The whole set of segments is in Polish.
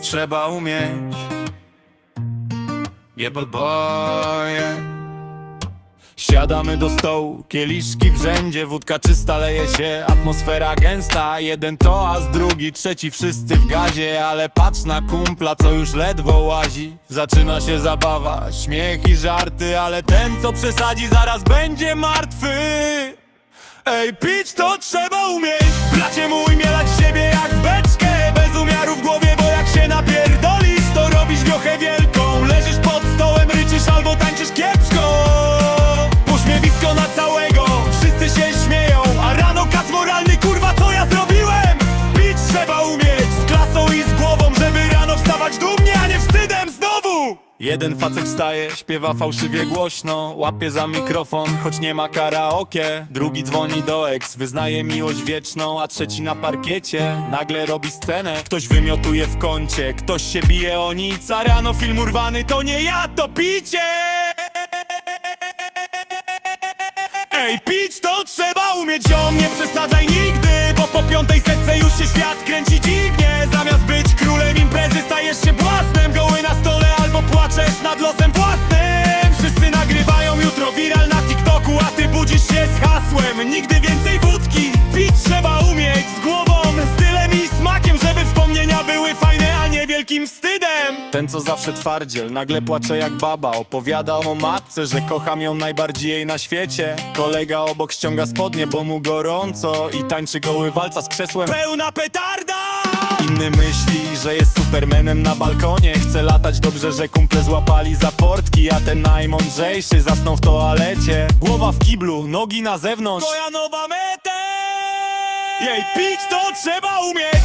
trzeba umieć. Jebol boje Siadamy do stołu, kieliszki w rzędzie Wódka czysta leje się, atmosfera gęsta. Jeden toast, drugi, trzeci, wszyscy w gazie. Ale patrz na kumpla, co już ledwo łazi. Zaczyna się zabawa, śmiech i żarty Ale ten, co przesadzi, zaraz będzie martwy. Ej, pić to trzeba umieć Jeden facet wstaje, śpiewa fałszywie głośno Łapie za mikrofon, choć nie ma karaoke. Drugi dzwoni do ex, wyznaje miłość wieczną A trzeci na parkiecie, nagle robi scenę Ktoś wymiotuje w kącie, ktoś się bije o nic A rano film urwany, to nie ja, to picie! Ej, pić to trzeba umieć, ziom, nie przesadzaj nigdy wielkim wstydem. Ten co zawsze twardziel, nagle płacze jak baba. Opowiada o matce, że kocham ją najbardziej na świecie. Kolega obok ściąga spodnie, bo mu gorąco. I tańczy goły walca z krzesłem. Pełna petarda! Inny myśli, że jest supermenem na balkonie. Chce latać dobrze, że kumple złapali za portki A ten najmądrzejszy zasnął w toalecie. Głowa w kiblu, nogi na zewnątrz. Moja nowa meta! Jej, pić to trzeba umieć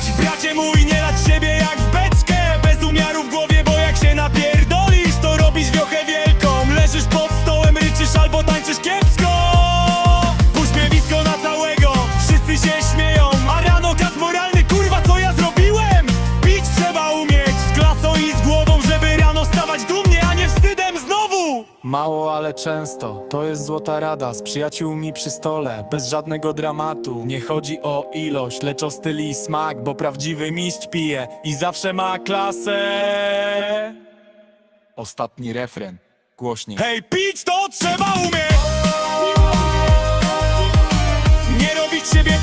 Mało, ale często. To jest złota rada z przyjaciółmi przy stole. Bez żadnego dramatu. Nie chodzi o ilość, lecz o styl i smak, bo prawdziwy mistrz pije i zawsze ma klasę. Ostatni refren. Głośniej. Hej, pić to trzeba umieć! Nie robić siebie